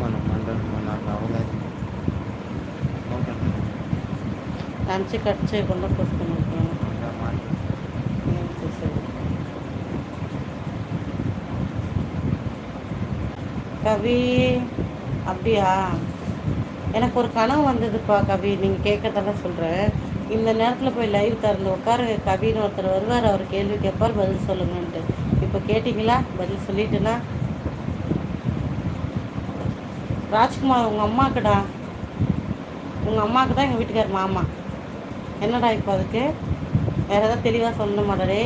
మనం మండలం నాకు అవ్వలేదు కంచి కట్ చేయకుండా కూర్చున్నాను ఏం చేసేది கவி அப்படியா எனக்கு ஒரு கனவு வந்ததுப்பா கவி நீங்கள் கேட்கறதெல்லாம் சொல்கிறேன் இந்த நேரத்தில் போய் லைவ் திறந்து உட்காருங்க கவின்னு ஒருத்தர் வருவார் அவர் கேள்வி கேட்பார் பதில் சொல்லுங்கன்ட்டு இப்போ கேட்டிங்களா பதில் சொல்லிட்டுனா ராஜ்குமார் உங்கள் அம்மாக்குடா. உங்கள் அம்மாவுக்கு தான் எங்கள் வீட்டுக்கார் மாமா. என்னடா இப்போ அதுக்கு? வேறு ஏதாவது தெளிவாக சொல்ல மாட்டாரே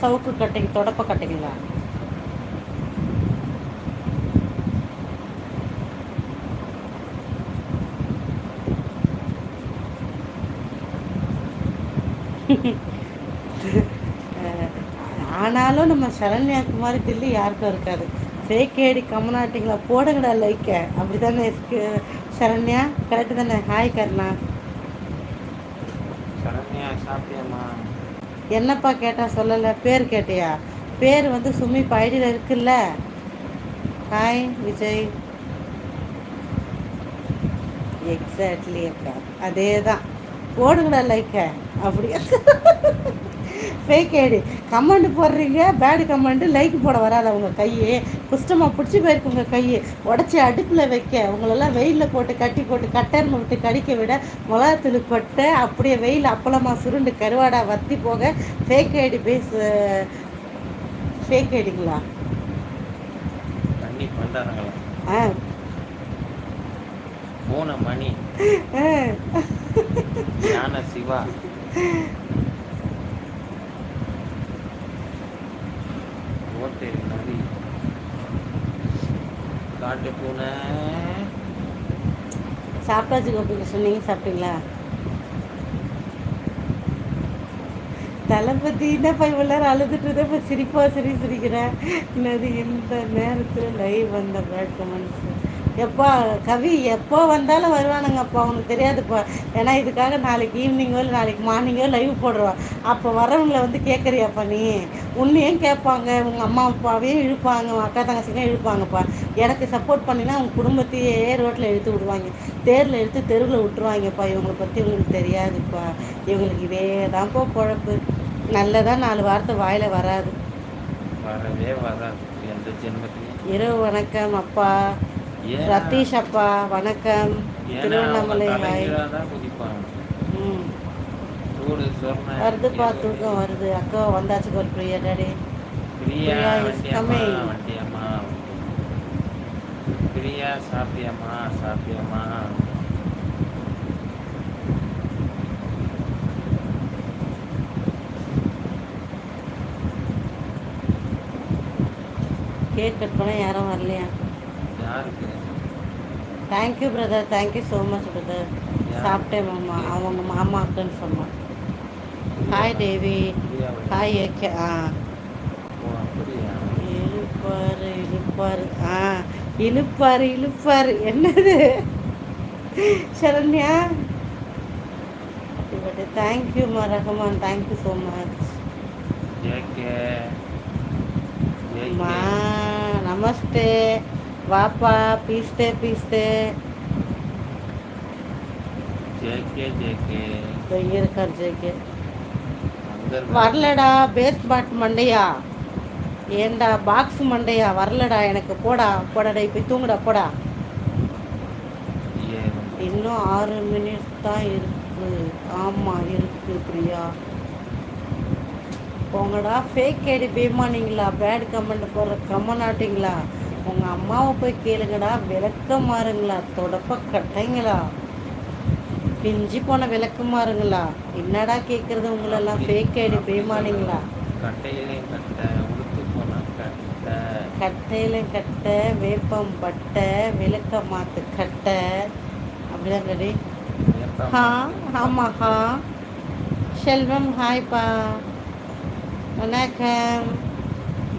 சவுக்கு கட்டைங்க தொடப்ப கட்டைங்களா ஆனாலும் நம்ம சரண்யாக்கு மாதிரி தில்லி யாருக்கும் இருக்காது. ஃபேக் ஐடி கமனாட்டிங்களா போடுங்கடா லைக்க அப்படி தானே சரண்யா கரெக்டு தானே? ஹாய் கருணா. சரண்யா என்னப்பா கேட்டா சொல்லலை? பேர் கேட்டியா? பேர் வந்து சுமி ஐடியில் இருக்குல்ல. ஹாய் விஜய். எக்ஸாக்ட்லி அக்கா. அதே தான் போடுங்கடா லைக்க அப்படி ஃபேக் ஐடி கமெண்ட் போடுறீங்க பேடு கமெண்ட் லைக் போட வராது அவங்க கையே. குஷ்டமாக பிடிச்சி போயிருக்கு உங்கள் கையை. உடச்சி அடுப்பில் வைக்க. உங்களெல்லாம் வெயிலில் போட்டு கட்டி போட்டு கட்டர்மை விட்டு கடிக்க விட மிளகாத்தூள் கொட்டை அப்படியே வெயில் அப்பளமாக சுருண்டு கருவாடா வத்தி போக ஃபேக் ஐடி பேஸ் ஃபேக் ஐடிங்களா ஆ. மூணு மணி. ஞான சிவா. காட்டு பூனை. சாப்பிட்டாச்சு கோபிகிருஷ்ணன் நீங்கள் சாப்பிட்டீங்களா? தளபதி என்னப்பா இவ்வளோ நேரம் அழுதுட்டு இருந்தேன் இப்போ சிரிப்பாக சிரி சிரிக்கிறேன் என்னது இந்த நேரத்தில் லைவ் வந்த பேட் கமெண்ட்ஸ் எப்பா கவி எப்போ வந்தாலும் வருவானுங்கப்பா அவனுக்கு தெரியாதுப்பா. ஏன்னா இதுக்காக நாளைக்கு ஈவினிங்கோ இல்லை நாளைக்கு மார்னிங்கோ லைவ் போடுவான் அப்போ வரவங்களை வந்து கேட்குறியாப்பா நீ? உன்னையும் கேட்பாங்க உங்கள் அம்மா அப்பாவையும் இழுப்பாங்க உன் அக்கா தங்கச்சிக்கும் இழுப்பாங்கப்பா. எனக்கு சப்போர்ட் பண்ணினா அவங்க குடும்பத்தையே ரோட்டில் இழுத்து விடுவாங்க. தேரில் இழுத்து தெருவில் விட்டுருவாங்கப்பா. இவங்களை பற்றி இவங்களுக்கு தெரியாதுப்பா. இவங்களுக்கு இதே தான்ப்பா குழப்பு நல்லதாக நாலு வார்த்தை வாயில் வராது. வரவே வராது. எந்த ஜென்மத்திலையும். இரவு வணக்கம் அப்பா. ரத்தீஷ் அப்பா வணக்கம். திருவண்ணாமலை ஹாய். ம். வருதுப்பா தூக்கம் வருது. அக்கா வந்தாச்சு ஒரு பிரியா டாடி. பிரியா. வண்டியம்மா பிரியா சாப்பிட்டியம்மா சாப்பிட்டியம்மா கேக் கட் பண்ண யாரும் வரலையா? யாருக்கு thank you brother thank you so much brother. சாப்பிட்டேன் மாமா. அவங்க மாமாக்குன்னு சொன்னான் ஹாய் தேவி. ஹாய் ஏகே ஆ. இழுப்பாரு இழுப்பாரு. ஆ. இழுப்பாரு இழுப்பாரு. என்னது? சரண்யா? தேங்க்யூ மா ரஹமான் தேங்க்யூ ஸோ மச் மா நமஸ்தே. வாப்பா பீஸ்தே பீஸ்தே ஜேகே ஜேகே இருக்கார் ஜேகே வரலடா பேஸ் பாட் மண்டையா? ஏண்டா பாக்ஸ் மண்டையா? வரலடா எனக்கு போடா போடா இப்போ தூங்குடா போடா. இன்னும் ஆறு மினிட்ஸ் தான் இருக்கு. ஆமாம் இருக்கு பிரியா. போங்கடா ஃபேக் ஐடி பேமானிங்களா? பேட் கமெண்ட் போடுற கம்மனாட்டிங்களா உங்கள் அம்மாவை போய் கேளுங்கடா. விளக்க மாறுங்களா. தொடப்ப கட்டைங்களா. பிஞ்சு போன விளக்கு மாறுங்களா. என்னடா கேட்குறது உங்களெல்லாம்? ஃபேக் ஐடி பேமானிங்களா கட்டையிலையும் கட்டை உடுத்து போன கட்டை. கட்டையில கட்டை வேப்பம் பட்டை விளக்க மாத்து கட்டை. அப்படிதான் வேப்ப ஹா. ஆமாம் ஹா. செல்வம் ஹாய்ப்பா. வணக்கம்.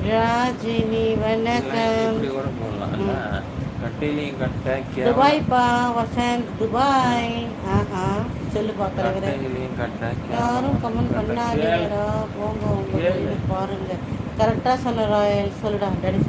ராஜினி வணக்கம். இப்படி கூட போடலாம்ல கட்டையிலையும் கட்டை. துபாய்ப்பா வசந்த். துபாய். ஆஹா. சொல்லுப்பா தலைவரே. யாரும். கமெண்ட். பண்ணாதீங்கடா. போங்க உங்க. பாருங்க. கரெக்டாக சொல்ல ராயல் சொல்லுடா டேடி.